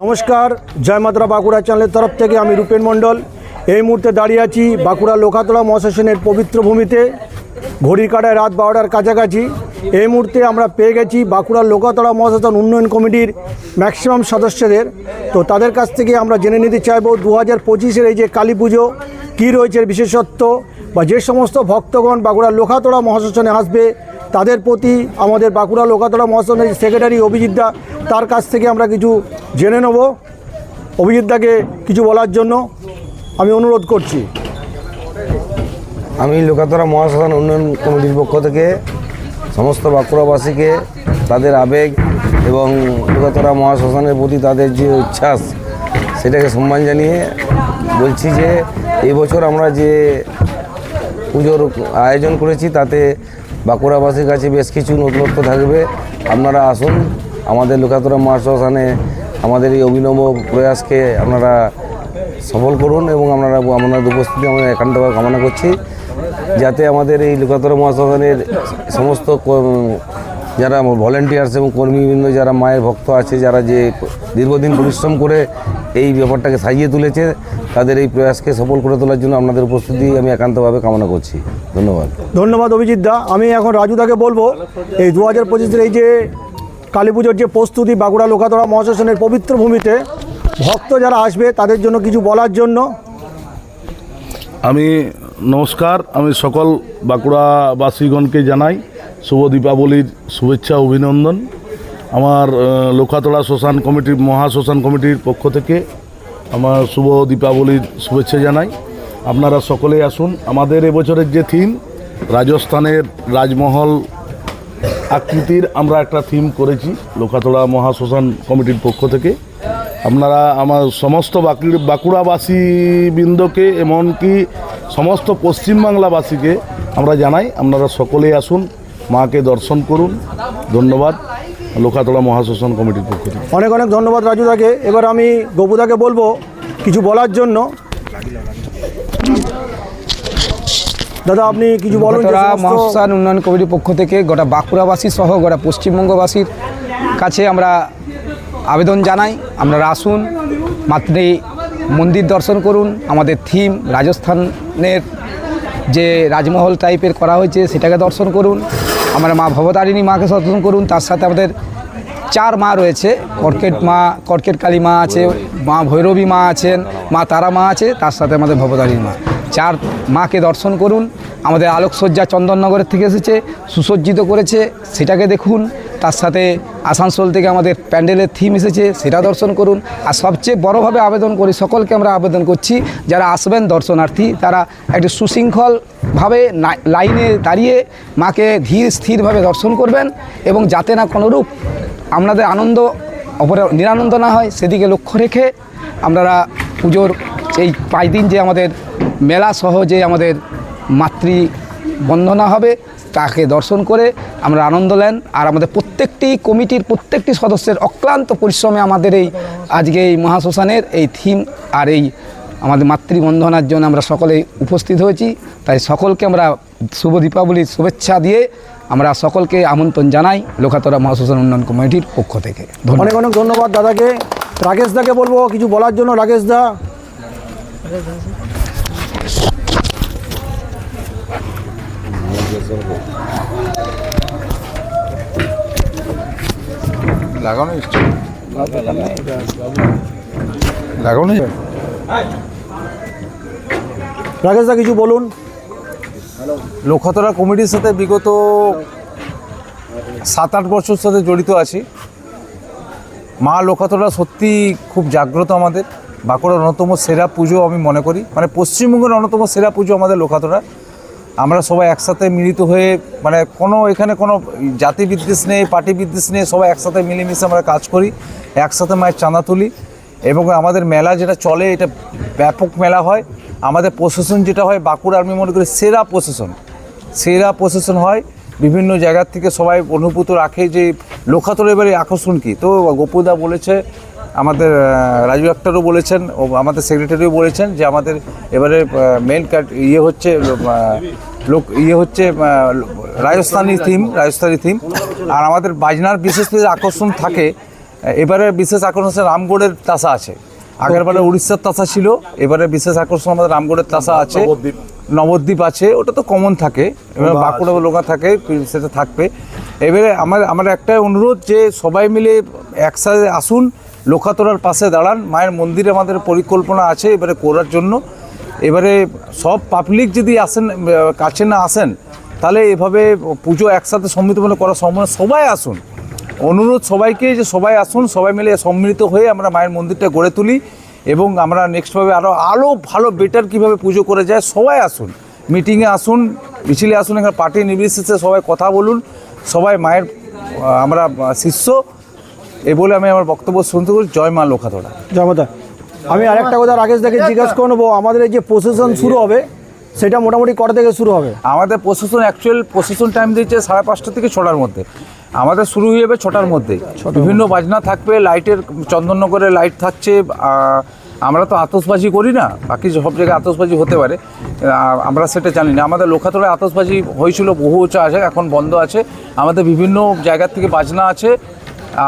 নমস্কার, জয় মাত্রা বাঁকুড়া চ্যানেলের তরফ থেকে আমি রূপেন মণ্ডল। এই মুহূর্তে দাঁড়িয়ে আছি বাঁকুড়া লোকাতলা মহাশাসনের পবিত্র ভূমিতে। ঘড়ির কাটায় রাত বারোটার কাছাকাছি। এই মুহূর্তে আমরা পেয়ে গেছি বাঁকুড়া লোকাতলা মহাশাসন উন্নয়ন কমিটির ম্যাক্সিমাম সদস্যদের। তো তাদের কাছ থেকে আমরা জেনে নিতে চাইব দু হাজার পঁচিশের এই যে কালী পুজো, কী রয়েছে বিশেষত্ব বা যে সমস্ত ভক্তগণ বাঁকুড়া লোকাতলা মহাশাসনে আসবে তাদের প্রতি আমাদের বাঁকুড়া লোকাতলা মহাশনের সেক্রেটারি অভিজিৎ দা, তার কাছ থেকে আমরা কিছু জেনে নেব অভিজিৎ দাকে কিছু বলার জন্য। আমি অনুরোধ করছি। আমি লোকাতরা মহাশাসন উন্নয়ন কমিটির পক্ষ থেকে সমস্ত বাঁকুড়াবাসীকে তাদের আবেগ এবং লোকাতরা মহাশাসনের প্রতি তাদের যে উচ্ছ্বাস, সেটাকে সম্মান জানিয়ে বলছি যে এই বছর আমরা যে পুজোর আয়োজন করেছি, তাতে বাঁকুড়াবাসীর কাছে বেশ কিছু নতুনত্ব থাকবে। আপনারা আসুন, আমাদের লোকাতরা মহাশ্মশানে আমাদের এই অভিনব প্রয়াসকে আপনারা সফল করুন এবং আপনারা আপনাদের উপস্থিতি আমরা একান্তভাবে কামনা করছি। যাতে আমাদের এই লোকাতরা মহাশ্মশানের সমস্ত যারা ভলেন্টিয়ার্স এবং কর্মীবৃন্দ, যারা মায়ের ভক্ত আছে, যারা যে দীর্ঘদিন পরিশ্রম করে এই ব্যাপারটাকে সাজিয়ে তুলেছে তাদের এই প্রয়াসকে সফল করে তোলার জন্য আপনাদের উপস্থিতি আমি একান্তভাবে কামনা করছি। ধন্যবাদ। ধন্যবাদ অভিজিৎ দা। আমি এখন রাজু দাকে বলব এই দু হাজার পঁচিশের এই যে কালী পুজোর যে প্রস্তুতি বাঁকুড়া লোকাতলা মহাশাসনের পবিত্র ভূমিতে ভক্ত যারা আসবে তাদের জন্য কিছু বলার জন্য। আমি নমস্কার আমি সকল বাঁকুড়াবাসীগণকে জানাই শুভ দীপাবলির শুভেচ্ছা অভিনন্দন। আমার লোকাতলা শ্মশান কমিটির মহা শ্মশান কমিটির পক্ষ থেকে আমার শুভ দীপাবলির শুভেচ্ছা জানাই। আপনারা সকলেই আসুন। আমাদের এবছরের যে থিম রাজস্থানের রাজমহল আকৃতির আমরা একটা থিম করেছি, লোকাতলা মহাশ্মশান কমিটির পক্ষ থেকে। আপনারা আমার সমস্ত বাঁকুড় বাঁকুড়াবাসী বৃন্দকে, এমনকি সমস্ত পশ্চিমবাংলাবাসীকে আমরা জানাই। আপনারা সকলেই আসুন, মাকে দর্শন করুন। ধন্যবাদ। লোকাতলা মহাশ্মশান কমিটির পক্ষ থেকে। অনেক অনেক ধন্যবাদ রাজু দাকে। এবার আমি গবুদাকে বলব কিছু বলার জন্য। দাদা আপনি কিছু বলুন গোটা উন্নয়ন কমিটির পক্ষ থেকে গোটা বাঁকুড়াবাসী সহ গোটা পশ্চিমবঙ্গবাসীর কাছে আমরা আবেদন জানাই। আপনারা আসুন মাতৃ মন্দির দর্শন করুন। আমাদের থিম রাজস্থানের যে রাজমহল টাইপের করা হয়েছে সেটাকে দর্শন করুন। আমরা মা ভবতারিণী মাকে দর্শন করুন, তার সাথে আমাদের চার মা রয়েছে। কর্কেট মা, কর্কেট কালী মা আছে, মা ভৈরবী মা আছেন, মা তারা মা আছে, তার সাথে আমাদের ভবতারিণী মা। চার মাকে দর্শন করুন। আমাদের আলোকসজ্জা চন্দননগরের থেকে এসেছে, সুসজ্জিত করেছে, সেটাকে দেখুন। তার সাথে আসানসোল থেকে আমাদের প্যান্ডেলের থিম এসেছে, সেটা দর্শন করুন। আর সবচেয়ে বড়োভাবে আবেদন করি, সকলকে আমরা আবেদন করছি, যারা আসবেন দর্শনার্থী, তারা একটি সুশৃঙ্খলভাবে না- লাইনে দাঁড়িয়ে মাকে ধীর স্থিরভাবে দর্শন করবেন এবং যাতে না কোনোরূপ আপনাদের আনন্দ অপরে নিরানন্দ না হয়, সেদিকে লক্ষ্য রেখে আপনারা পুজোর এই পাঁচ দিন যে আমাদের মেলা সহ যে আমাদের মাতৃ বন্দনা হবে, তাকে দর্শন করে আমরা আনন্দ নেন। আর আমাদের প্রত্যেকটি কমিটির প্রত্যেকটি সদস্যের অক্লান্ত পরিশ্রমে আমাদের এই আজকে এই মহাশ্মশানের এই থিম আর এই আমাদের মাতৃবন্ধনার জন্য আমরা সকলে উপস্থিত হয়েছি। তাই সকলকে আমরা শুভ দীপাবলির শুভেচ্ছা দিয়ে আমরা সকলকে আমন্ত্রণ জানাই লোকাতরা মহাশ্মশান উন্নয়ন কমিটির পক্ষ থেকে। অনেক অনেক ধন্যবাদ দাদাকে। রাকেশ দাকে বলব কিছু বলার জন্য রাকেশ দা। রাকেশ দা, কিছু বলুন। লোকতরা কমিটির সাথে বিগত সাত আট বছর সাথে জড়িত আছি। মা লোকতরা সত্যি খুব জাগ্রত আমাদের। বাঁকুড়ার অন্যতম সেরা পুজো আমি মনে করি। মানে পশ্চিমবঙ্গের অন্যতম সেরা পুজো আমাদের লোকাতরা আমরা সবাই একসাথে মিলিত হয়ে মানে কোনো এখানে কোনো জাতি বিদ্বেষ নেই পার্টি বিদ্বেষ নেই, সবাই একসাথে মিলেমিশে আমরা কাজ করি। একসাথে মায়ের চাঁদা তুলি। এবং আমাদের মেলা যেটা চলে, এটা ব্যাপক মেলা হয়। আমাদের প্রশাসন যেটা হয়, বাঁকুড়া আমি মনে করি সেরা প্রশাসন। সেরা প্রশাসন হয়। বিভিন্ন জায়গার থেকে সবাই অনুভূত রাখে যে লোকাতর এবারে আকর্ষণ কী। তো গোপুদা বলেছে, আমাদের রাজু আক্তারও বলেছেন, ও আমাদের সেক্রেটারিও বলেছেন যে আমাদের এবারে মেন ইয়ে হচ্ছে লোক ইয়ে হচ্ছে রাজস্থানি থিম রাজস্থানি থিম আর আমাদের বাজনার বিশেষ করে আকর্ষণ থাকে এবারে বিশেষ আকর্ষণ হচ্ছে রামগড়ের তাসা আছে। আগেরবারে উড়িষ্যার তাসা ছিল এবারে বিশেষ আকর্ষণ আমাদের রামগড়ের তাসা আছে। নবদ্বীপ। আছে ওটা তো কমন থাকে। এবার বাঁকুড়া লোকা থাকে সেটা থাকবে। এবারে আমার আমার একটাই অনুরোধ যে সবাই মিলে একসাথে আসুন লোকাতরার পাশে দাঁড়ান। মায়ের মন্দিরে আমাদের পরিকল্পনা আছে এবারে করার জন্য। এবারে সব পাবলিক যদি আসেন কাছে না আসেন তাহলে এভাবে পুজো একসাথে সম্মিলিতভাবে করা সম্ভব সবাই আসুন। অনুরোধ সবাইকে যে সবাই আসুন সবাই মিলে সম্মিলিত হয়ে আমরা মায়ের মন্দিরটা গড়ে তুলি এবং আমরা নেক্সটভাবে আরও আরও ভালো বেটার কীভাবে পুজো করে যায় সবাই আসুন। মিটিংয়ে আসুন মিছিলে আসুন এখানে পার্টি নির্বিশেষে সবাই কথা বলুন সবাই মায়ের আমরা শিষ্য। এ বলে আমি আমার বক্তব্য শুনতে করি জয় মা লোখাতড়া জয়মাতা আমি আরেকটা কথা রাকেশ থেকে জিজ্ঞাসা করে নেব। আমাদের এই যে প্রসেশন শুরু হবে সেটা মোটামুটি কটা থেকে শুরু হবে? আমাদের প্রশাসন অ্যাকচুয়াল প্রশাসন টাইম দিয়েছে সাড়ে পাঁচটা থেকে ছটার মধ্যে। আমাদের শুরু হয়ে যাবে ছটার মধ্যে। বিভিন্ন বাজনা থাকবে লাইটের চন্দননগরে লাইট থাকছে আমরা তো আতসবাজি করি না বাকি সব জায়গায় আতসবাজি হতে পারে। আমরা সেটা জানি না। আমাদের লোখাতলায় আতসবাজি হয়েছিল বহু উঁচা আছে এখন বন্ধ আছে। আমাদের বিভিন্ন জায়গা থেকে বাজনা আছে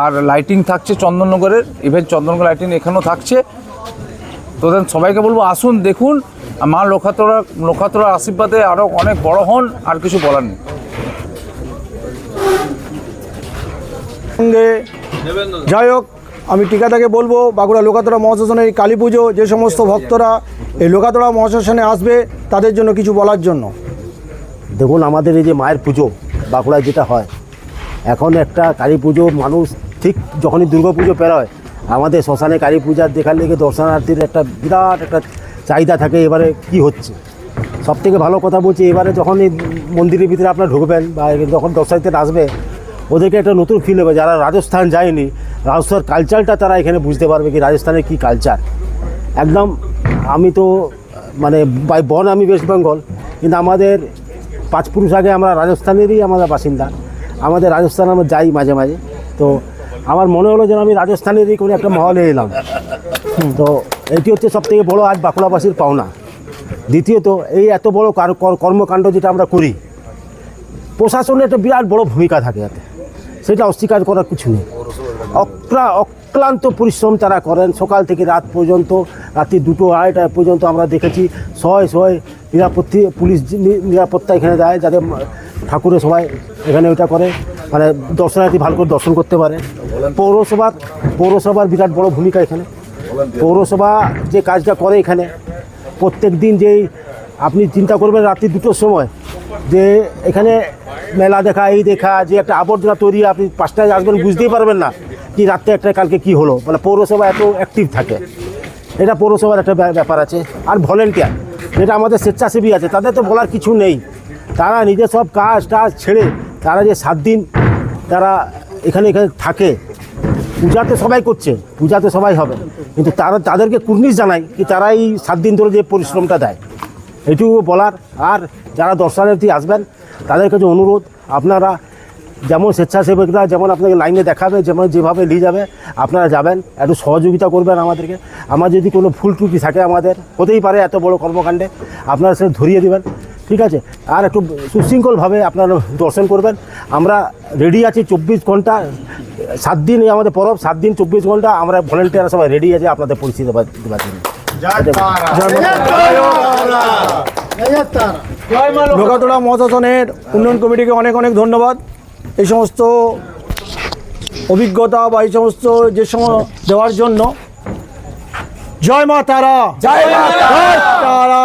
আর লাইটিং থাকছে চন্দননগরের ইভেন চন্দননগর লাইটিং এখানেও থাকছে। তো দেন সবাইকে বলব আসুন দেখুন মা লোখাতরা লোখাতরার আশীর্বাদে আরও অনেক বড় হন আর কিছু বলার নেই। সঙ্গে যাই হোক, আমি টিকাটাকে বলব, বাঁকুড়া লোকাতড়া মহাশাসনের এই কালী পুজো, যে সমস্ত ভক্তরা এই লোকাতড়া মহাশাসনে আসবে, তাদের জন্য কিছু বলার জন্য। দেখুন, আমাদের এই যে মায়ের পুজো, বাঁকুড়ায় যেটা হয়, এখন একটা কালী পুজো, মানুষ ঠিক যখনই দুর্গা পুজো পেরোয় আমাদের শ্মশানে কালী পূজার দেখার লেগে দর্শনার্থীর একটা বিরাট একটা চাহিদা থাকে, এবারে কি হচ্ছে? সব থেকে ভালো কথা বলছি, এবারে যখন এই মন্দিরের ভিতরে আপনারা ঢুকবেন বা যখন দর্শনার্থীরা আসবে ওদেরকে একটা নতুন ফিল হবে, যারা রাজস্থান যায়নি, রাজস্থান কালচারটা তারা এখানে বুঝতে পারবে কি রাজস্থানের কী কালচার একদম আমি তো মানে বাই বন আমি ওয়েস্ট বেঙ্গল কিন্তু আমাদের পাঁচ পুরুষ আগে আমরা রাজস্থানেরই আমাদের বাসিন্দা। আমাদের রাজস্থান আমরা যাই মাঝে মাঝে। তো আমার মনে হলো যেন আমি রাজস্থানেরই কোনো একটা মহলে এলাম। তো এটি হচ্ছে সবথেকে বড় আজ বাঁকুড়াবাসীর পাওনা। দ্বিতীয়ত, এই এত বড় কর- কর্মকাণ্ড যেটা আমরা করি, প্রশাসনের একটা বিরাট বড় ভূমিকা থাকে এতে। সেটা অস্বীকার করার কিছু নেই। অক্লা অক্লান্ত পরিশ্রম তারা করেন। সকাল থেকে রাত পর্যন্ত, রাত্রি দুটো আড়াইটা পর্যন্ত আমরা দেখেছি শয়ে শয়ে নিরাপত্তি, পুলিশ নিরাপত্তা এখানে দেয়, যাতে ঠাকুরের সবাই এখানে ওইটা করে। মানে দর্শনার্থী ভালো করে দর্শন করতে পারে। পৌরসভার পৌরসভার বিরাট বড় ভূমিকা এখানে। পৌরসভা যে কাজটা করে এখানে, প্রত্যেক দিন যেই আপনি চিন্তা করবেন রাত্রি দুটোর সময়, যে এখানে মেলা দেখা, এই দেখা, যে একটা আবর্জনা তৈরি আপনি পাঁচটায় আসবেন, বুঝতেই পারবেন না কি রাত্রে একটা কালকে কি হলো। মানে পৌরসভা এত অ্যাক্টিভ থাকে। এটা পৌরসভার একটা ব্যা- ব্যাপার আছে। আর ভলেন্টিয়ার যেটা আমাদের স্বেচ্ছাসেবী আছে, তাদের তো বলার কিছু নেই। তারা নিজের সব কাজ টাজ ছেড়ে, তারা যে সাত দিন তারা এখানে এখানে থাকে। পূজাতে সবাই করছে পূজাতে সবাই হবে। কিন্তু তারা, তাদেরকে কুর্নিশ জানায় কি তারা এই সাত দিন ধরে যে পরিশ্রমটা দেয়। এটুকু বলার। আর যারা দর্শনার্থী আসবেন, তাদের কাছে অনুরোধ, আপনারা যেমন স্বেচ্ছাসেবকরা যেমন আপনাকে লাইনে দেখাবে, যেমন যেভাবে নিয়ে যাবে, আপনারা যাবেন, একটু সহযোগিতা করবেন আমাদেরকে। আমার যদি কোনো ভুল ত্রুটি থাকে আমাদের, হতেই পারে এত বড় কর্মকাণ্ডে, আপনারা সেটা ধরিয়ে দেবেন, ঠিক আছে? আর একটু সুশৃঙ্খলভাবে আপনারা দর্শন করবেন। আমরা রেডি আছি চব্বিশ ঘণ্টা, সাত দিন আমাদের পরব, সাত দিন চব্বিশ ঘণ্টা আমরা ভলেন্টিয়ার সবাই রেডি আছে আপনাদের দেওয়ার দেওয়ার জন্য। ঢোকাতোড়া মহাশাসনের উন্নয়ন কমিটিকে অনেক অনেক ধন্যবাদ। এই সমস্ত অভিজ্ঞতা বা এই সমস্ত যে সময় দেওয়ার জন্য। জয় মা তারা। তারা।